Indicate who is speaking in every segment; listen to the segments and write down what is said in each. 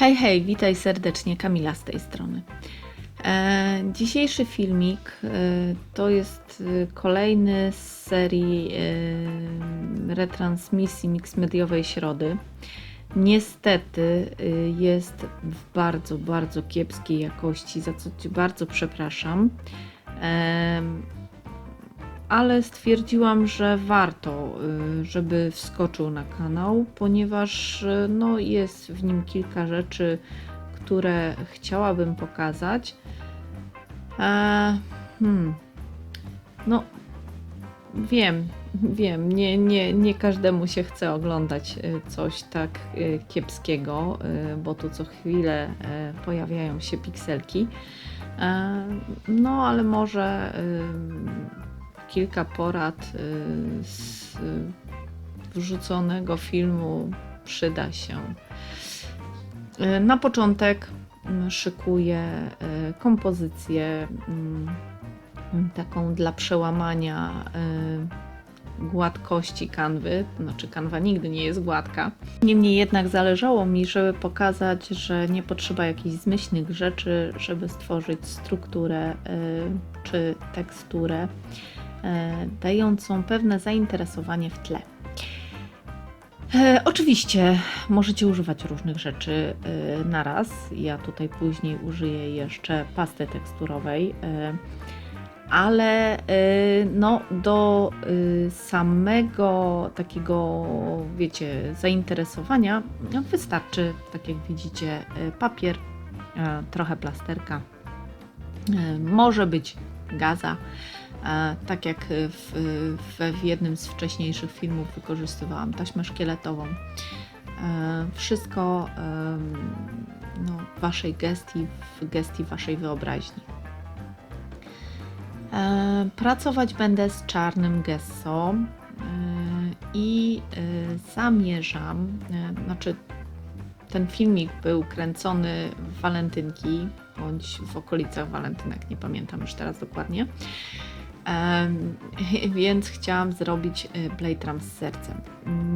Speaker 1: Hej, hej, witaj serdecznie, Kamila z tej strony. E, dzisiejszy filmik e, to jest e, kolejny z serii e, retransmisji miksmediowej środy. Niestety e, jest w bardzo, bardzo kiepskiej jakości, za co Ci bardzo przepraszam. E, ale stwierdziłam, że warto, y, żeby wskoczył na kanał, ponieważ y, no, jest w nim kilka rzeczy, które chciałabym pokazać. E, hmm. No, wiem, wiem, nie, nie, nie każdemu się chce oglądać y, coś tak kiepskiego, bo tu co chwilę pojawiają się pikselki. E, No, ale może kilka porad y, z wrzuconego filmu przyda się. Y, Na początek mm, szykuję y, kompozycję mm, taką dla przełamania gładkości kanwy, znaczy kanwa nigdy nie jest gładka. Niemniej jednak zależało mi, żeby pokazać, że nie potrzeba jakichś zmyślnych rzeczy, żeby stworzyć strukturę czy teksturę dającą pewne zainteresowanie w tle. E, oczywiście możecie używać różnych rzeczy e, na raz. Ja tutaj później użyję jeszcze pasty teksturowej, e, ale e, no, do e, samego takiego, wiecie, zainteresowania no, wystarczy, tak jak widzicie, e, papier, e, trochę plasterka, e, może być gaza. E, Tak jak w, w, w jednym z wcześniejszych filmów wykorzystywałam taśmę szkieletową. E, Wszystko no, w waszej gestii, w gestii waszej wyobraźni. E, Pracować będę z czarnym gesso e, i e, zamierzam, e, znaczy ten filmik był kręcony w walentynki bądź w okolicach walentynek, nie pamiętam już teraz dokładnie. Więc chciałam zrobić y, Blade Ram z sercem.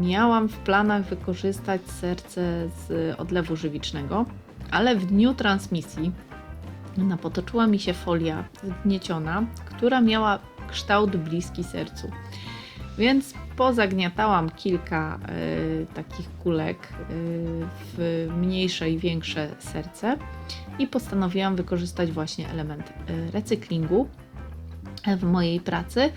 Speaker 1: Miałam w planach wykorzystać serce z odlewu żywicznego, ale w dniu transmisji napotoczyła mi się folia zgnieciona, która miała kształt bliski sercu. Więc pozagniatałam kilka y, takich kulek y, w mniejsze i większe serce i postanowiłam wykorzystać właśnie element y, recyklingu w mojej pracy,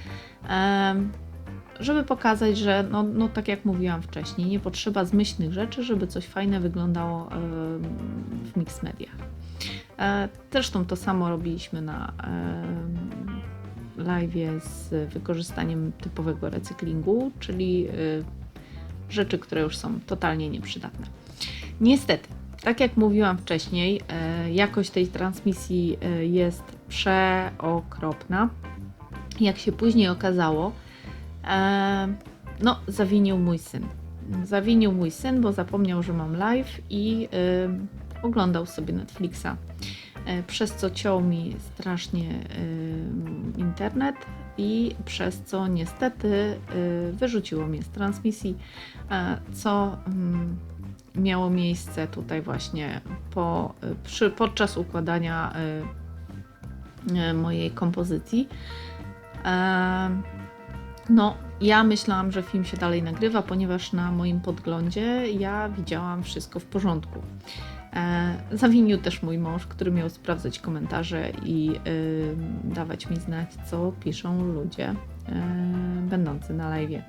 Speaker 1: żeby pokazać, że no, no tak jak mówiłam wcześniej, nie potrzeba zmyślnych rzeczy, żeby coś fajne wyglądało w mix mediach. E, Zresztą to samo robiliśmy na live z wykorzystaniem typowego recyklingu, czyli y, rzeczy, które już są totalnie nieprzydatne. Niestety, tak jak mówiłam wcześniej, e, jakość tej transmisji e, jest przeokropna. Jak się później okazało, e, no, zawinił mój syn. Zawinił mój syn, bo zapomniał, że mam live i y, oglądał sobie Netflixa. E, Przez co ciął mi strasznie y, internet i przez co niestety y, wyrzuciło mnie z transmisji, e, co mm, miało miejsce tutaj właśnie po, przy, podczas układania mojej kompozycji. E, No, ja myślałam, że film się dalej nagrywa, ponieważ na moim podglądzie ja widziałam wszystko w porządku. E, zawinił też mój mąż, który miał sprawdzać komentarze i dawać mi znać, co piszą ludzie y, będący na live.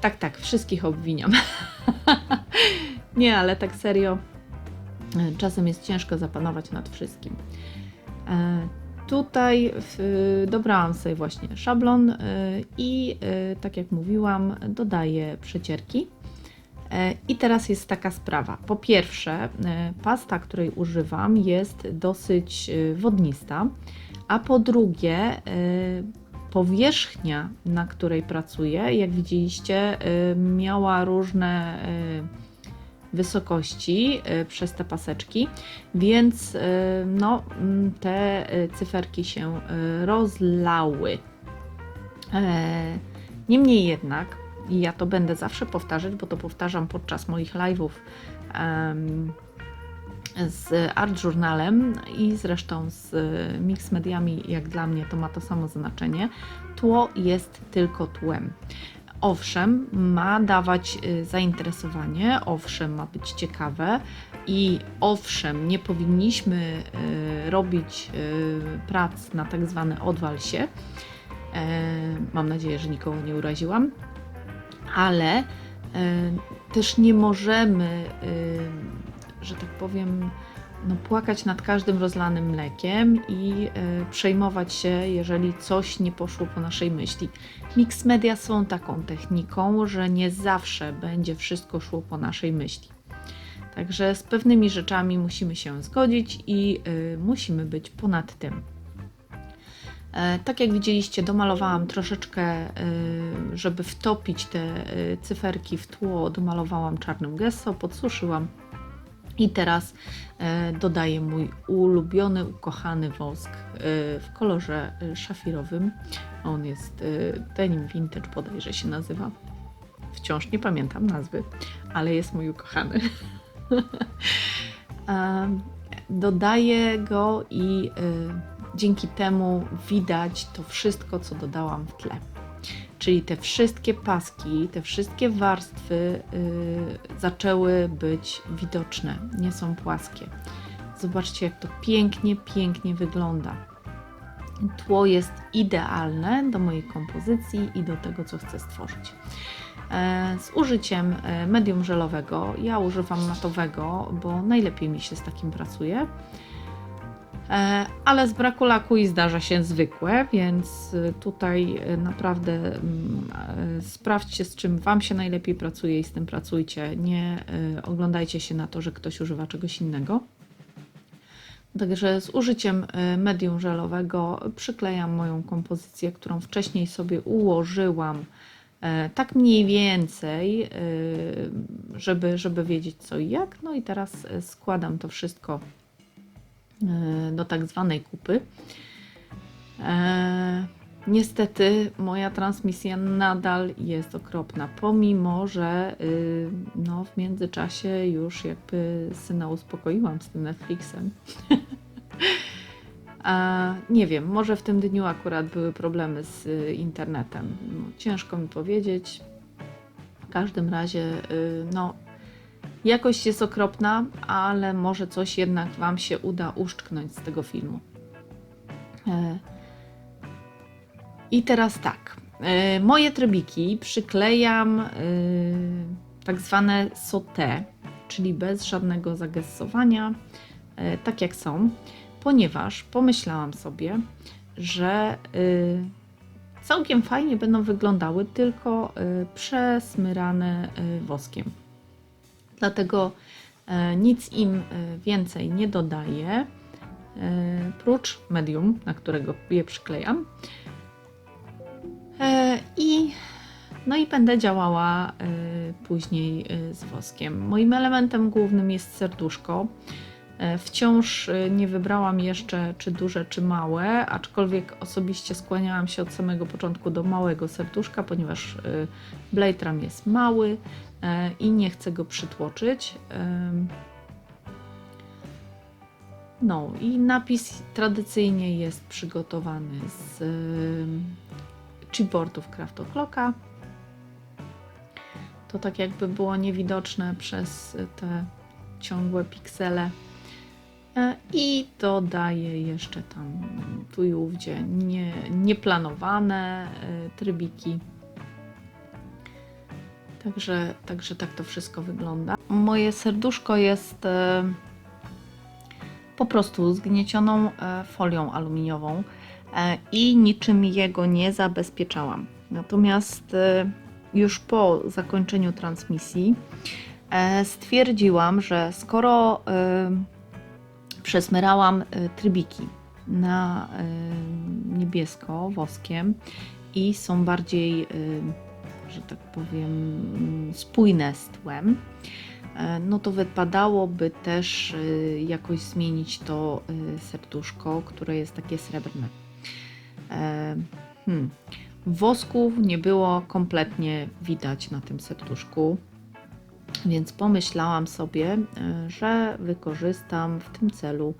Speaker 1: Tak, tak, wszystkich obwiniam. Nie, ale tak serio, y, czasem jest ciężko zapanować nad wszystkim. E, Tutaj w, dobrałam sobie właśnie szablon y, i y, tak jak mówiłam, dodaję przecierki. E, I teraz jest taka sprawa. Po pierwsze, e, pasta, której używam, jest dosyć e, wodnista, a po drugie, powierzchnia, na której pracuję, jak widzieliście, miała różne wysokości e, przez te paseczki, więc e, no, mm, te e, cyferki się rozlały. E, Niemniej jednak i ja to będę zawsze powtarzać, bo to powtarzam podczas moich live'ów z Art Journalem i zresztą z mix mediami, jak dla mnie to ma to samo znaczenie. Tło jest tylko tłem. Owszem, ma dawać y, zainteresowanie, owszem, ma być ciekawe i owszem, nie powinniśmy y, robić y, prac na tak zwane odwal się. E, Mam nadzieję, że nikogo nie uraziłam, ale e, też nie możemy, że tak powiem, no, płakać nad każdym rozlanym mlekiem i e, przejmować się, jeżeli coś nie poszło po naszej myśli. Mix media są taką techniką, że nie zawsze będzie wszystko szło po naszej myśli. Także z pewnymi rzeczami musimy się zgodzić i y, musimy być ponad tym. E, Tak jak widzieliście, domalowałam troszeczkę, y, żeby wtopić te y, cyferki w tło, domalowałam czarnym gesso, podsuszyłam i teraz e, dodaję mój ulubiony, ukochany wosk e, w kolorze e, szafirowym. On jest Denim Vintage bodajże się nazywa. Wciąż nie pamiętam nazwy, ale jest mój ukochany. Dodaję go i dzięki temu widać to wszystko, co dodałam w tle. Czyli te wszystkie paski, te wszystkie warstwy y, zaczęły być widoczne, nie są płaskie. Zobaczcie, jak to pięknie, pięknie wygląda. Tło jest idealne do mojej kompozycji i do tego, co chcę stworzyć. E, Z użyciem e, medium żelowego, ja używam matowego, bo najlepiej mi się z takim pracuje. E, ale z braku laku i zdarza się zwykłe, więc y, tutaj y, naprawdę mm, e, sprawdźcie, z czym Wam się najlepiej pracuje i z tym pracujcie. Nie y, oglądajcie się na to, że ktoś używa czegoś innego. Także z użyciem y, medium żelowego przyklejam moją kompozycję, którą wcześniej sobie ułożyłam e, tak mniej więcej, y, żeby, żeby wiedzieć co i jak. No i teraz y, składam to wszystko e, do tak zwanej kupy. E, niestety moja transmisja nadal jest okropna, pomimo że y, no, w międzyczasie już jakby syna uspokoiłam z tym Netflixem. A, nie wiem, może w tym dniu akurat były problemy z y, internetem. Ciężko mi powiedzieć. W każdym razie, y, no, jakość jest okropna, ale może coś jednak Wam się uda uszczknąć z tego filmu. E, I teraz tak. E, Moje trybiki przyklejam e, tak zwane sauté, czyli bez żadnego zagessowania, e, tak jak są, ponieważ pomyślałam sobie, że całkiem fajnie będą wyglądały tylko przesmyrane woskiem. Dlatego e, nic im e, więcej nie dodaję, e, prócz medium, na którego je przyklejam. I no i będę działała później z woskiem. Moim elementem głównym jest serduszko. E, Wciąż e, nie wybrałam jeszcze, czy duże, czy małe, aczkolwiek osobiście skłaniałam się od samego początku do małego serduszka, ponieważ e, Blade Ram jest mały i nie chcę go przytłoczyć. No i napis tradycyjnie jest przygotowany z chipboardów Craft O'Clocka. To tak jakby było niewidoczne przez te ciągłe piksele. E, I dodaję jeszcze tam tu i ówdzie nie, nieplanowane e, trybiki. Także, także tak to wszystko wygląda. Moje serduszko jest e, po prostu zgniecioną folią aluminiową i niczym jego nie zabezpieczałam. Natomiast już po zakończeniu transmisji stwierdziłam, że skoro przesmyrałam e, trybiki na e, niebiesko woskiem i są bardziej, e, że tak powiem, mm, spójne z tłem, e, no to wypadałoby też jakoś zmienić to serduszko, które jest takie srebrne. E, Hmm. Wosków nie było kompletnie widać na tym serduszku, więc pomyślałam sobie, e, że wykorzystam w tym celu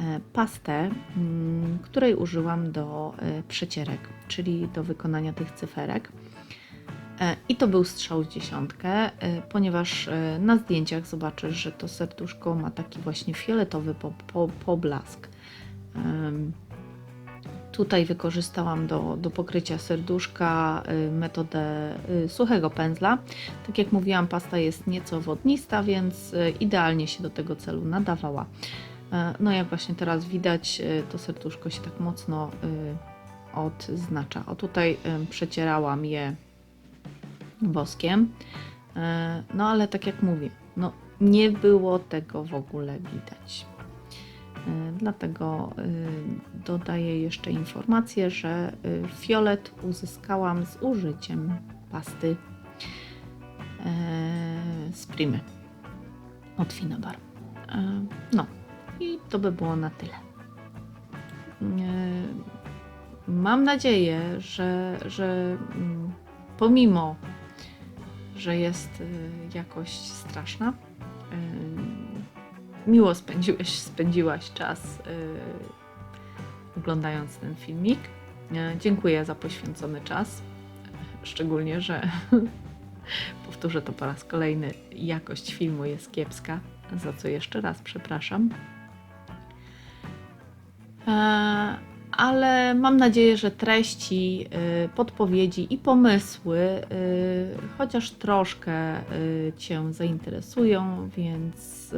Speaker 1: e, pastę, mm, której użyłam do e, przecierek, czyli do wykonania tych cyferek. I to był strzał w dziesiątkę, ponieważ na zdjęciach zobaczysz, że to serduszko ma taki właśnie fioletowy po, po, poblask. Em, Tutaj wykorzystałam do, do pokrycia serduszka y, metodę y, suchego pędzla. Tak jak mówiłam, pasta jest nieco wodnista, więc y, idealnie się do tego celu nadawała. No jak właśnie teraz widać, to serduszko się tak mocno odznacza. O tutaj przecierałam je woskiem. No ale tak jak mówię, no nie było tego w ogóle widać. E, Dlatego y, dodaję jeszcze informację, że y, fiolet uzyskałam z użyciem pasty e, z Primy od Finabar. E, No i to by było na tyle. E, Mam nadzieję, że, że mm, pomimo, że jest jakość straszna, miło spędziłeś, spędziłaś czas y, oglądając ten filmik. E, Dziękuję za poświęcony czas. Szczególnie, że powtórzę to po raz kolejny, jakość filmu jest kiepska, za co jeszcze raz przepraszam. E, Ale mam nadzieję, że treści, y, podpowiedzi i pomysły y, chociaż troszkę y, Cię zainteresują, więc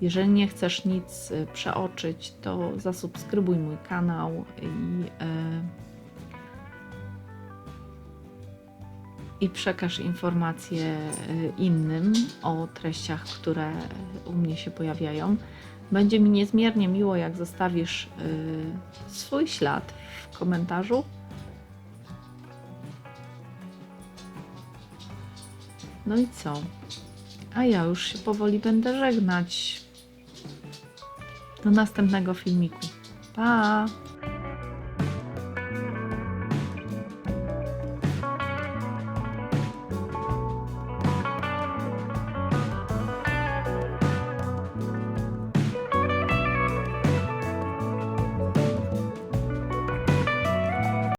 Speaker 1: jeżeli nie chcesz nic y, przeoczyć, to zasubskrybuj mój kanał i, y, i przekaż informacje y, innym o treściach, które u mnie się pojawiają. Będzie mi niezmiernie miło, jak zostawisz swój ślad w komentarzu. No i co? A ja już się powoli będę żegnać. Do następnego filmiku. Pa!